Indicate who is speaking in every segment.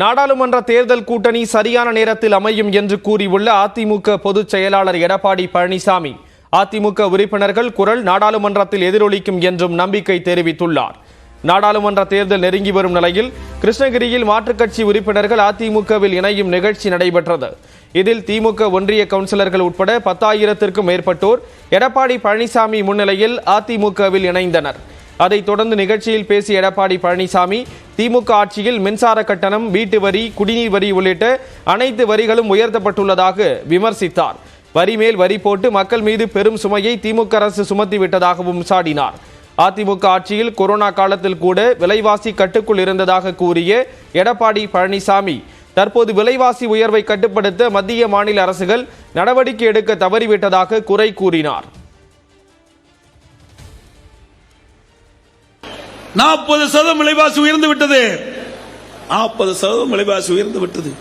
Speaker 1: நாடாளுமன்ற தேர்தல் கூட்டணி சரியான நேரத்தில் அமையும் என்று கூறியுள்ள அதிமுக பொதுச் செயலாளர் எடப்பாடி பழனிசாமி. அதிமுக உறுப்பினர்கள் குரல் நாடாளுமன்றத்தில் எதிரொலிக்கும் என்றும் நம்பிக்கை தெரிவித்துள்ளார். நாடாளுமன்ற தேர்தல் நெருங்கி வரும் நிலையில் கிருஷ்ணகிரியில் மாற்றுக் கட்சி உறுப்பினர்கள் அதிமுகவில் இணையும் நிகழ்ச்சி நடைபெற்றது. இதில் திமுக ஒன்றிய கவுன்சிலர்கள் உட்பட பத்தாயிரத்திற்கும் மேற்பட்டோர் எடப்பாடி பழனிசாமி முன்னிலையில் அதிமுகவில் இணைந்தனர். அதைத் தொடர்ந்து நிகழ்ச்சியில் பேசிய எடப்பாடி பழனிசாமி திமுக ஆட்சியில் மின்சார கட்டணம் வீட்டு வரி குடிநீர் வரி உள்ளிட்ட அனைத்து வரிகளும் உயர்த்தப்பட்டுள்ளதாக விமர்சித்தார். வரி மேல் வரி போட்டு மக்கள் மீது பெரும் சுமையை திமுக அரசு சுமத்திவிட்டதாகவும் சாடினார் அதிமுக ஆட்சியில் கொரோனா காலத்தில் கூட விலைவாசி கட்டுக்குள் இருந்ததாக கூறிய எடப்பாடி பழனிசாமி தற்போது விலைவாசி உயர்வை கட்டுப்படுத்த மத்திய மாநில அரசுகள் நடவடிக்கை எடுக்க தவறிவிட்டதாக குறை கூறினார்.
Speaker 2: நாற்பது சதவீதம் விலைவாசி உயர்ந்து விட்டது. நாற்பது சதவீதம் விலைவாசி உயர்ந்து விட்டது.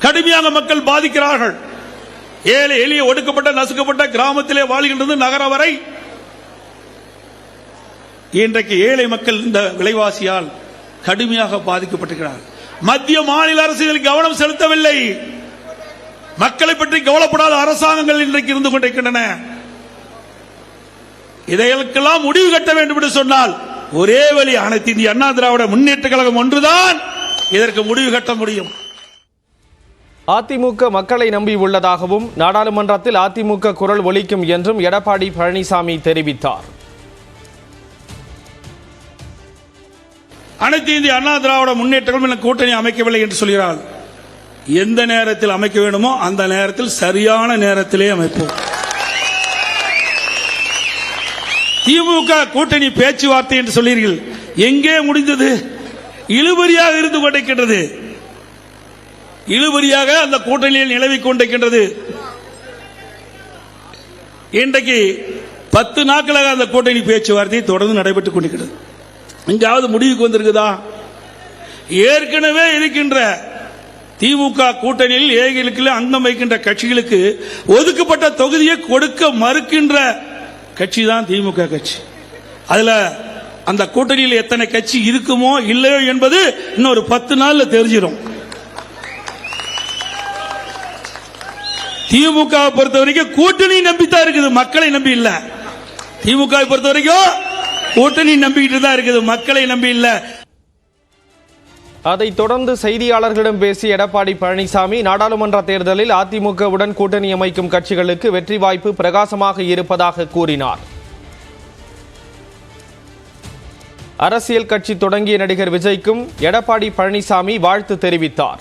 Speaker 2: கடுமையாக மக்கள் பாதிக்கிறார்கள். ஏழை எளிய ஒடுக்கப்பட்ட நசுக்கப்பட்ட கிராமத்திலே வாழ்கின்றது நகரம் வரை. இன்றைக்கு ஏழை மக்கள் இந்த விலைவாசியால் கடுமையாக பாதிக்கப்பட்டிருக்கிறார்கள் மத்திய மாநில அரசுகள் கவனம் செலுத்தவில்லை. மக்களை பற்றி கவலைப்படாத அரசாங்கங்கள் இன்றைக்கு இருந்து கொண்டிருக்கின்றன. இதையெல்லாம் முடிவு கட்ட வேண்டும் என்று சொன்னால் ஒரே வழி அனைத்து இந்திய அண்ணா திராவிட முன்னேற்ற கழகம் ஒன்றுதான். இதற்கு முடிவு கட்ட முடியும்.
Speaker 1: அதிமுக மக்களை நம்பி உள்ளதாகவும் நாடாளுமன்றத்தில் அதிமுக குரல் ஒலிக்கும் என்றும் எடப்பாடி பழனிசாமி தெரிவித்தார்.
Speaker 2: அனைத்து இந்திய அண்ணா திராவிட முன்னேற்ற கழகம் எனக்கு கூட்டணி அமைக்கவில்லை என்று சொல்கிறார். எந்த நேரத்தில் அமைக்க வேண்டுமோ அந்த நேரத்தில் சரியான நேரத்திலே அமைப்போம். திமுக கூட்டணி பேச்சுவார்த்தை என்று சொல்லீர்கள் எங்கே முடிந்தது? இழுபறியாக இருந்து கொண்டிருக்கின்றது. இழுபறியாக அந்த கூட்டணியில் நிலவிக் கொண்டிருக்கின்றது. இன்றைக்கு பத்து நாட்களாக அந்த கூட்டணி பேச்சுவார்த்தை தொடர்ந்து நடைபெற்றுக் கொண்டிருக்கிறது. எங்காவது முடிவுக்கு வந்திருக்குதா? ஏற்கனவே இருக்கின்ற திமுக கூட்டணியில் ஏகளுக்கு அங்கம் வைக்கின்ற கட்சிகளுக்கு ஒதுக்கப்பட்ட தொகுதியை கொடுக்க மறுக்கின்ற கட்சி தான் திமுக கட்சி. அதுல அந்த கூட்டணியில் எத்தனை கட்சி இருக்குமோ இல்லையோ என்பது இன்னொரு பத்து நாள்ல தெரிஞ்சிடும் திமுக பொறுத்த வரைக்கும் கூட்டணி நம்பித்தான் இருக்குது மக்களை நம்பி இல்ல. திமுக பொறுத்த வரைக்கும் கூட்டணி நம்பிக்கிட்டு தான் இருக்குது மக்களை நம்பி இல்ல.
Speaker 1: அதைத் தொடர்ந்து செய்தியாளர்களிடம் பேசிய எடப்பாடி பழனிசாமி நாடாளுமன்ற தேர்தலில் அதிமுகவுடன் கூட்டணி அமைக்கும் கட்சிகளுக்கு வெற்றி வாய்ப்பு பிரகாசமாக இருப்பதாக கூறினார். அரசியல் கட்சி தொடங்கிய நடிகர் விஜய்க்கும் எடப்பாடி பழனிசாமி வாழ்த்து தெரிவித்தார்.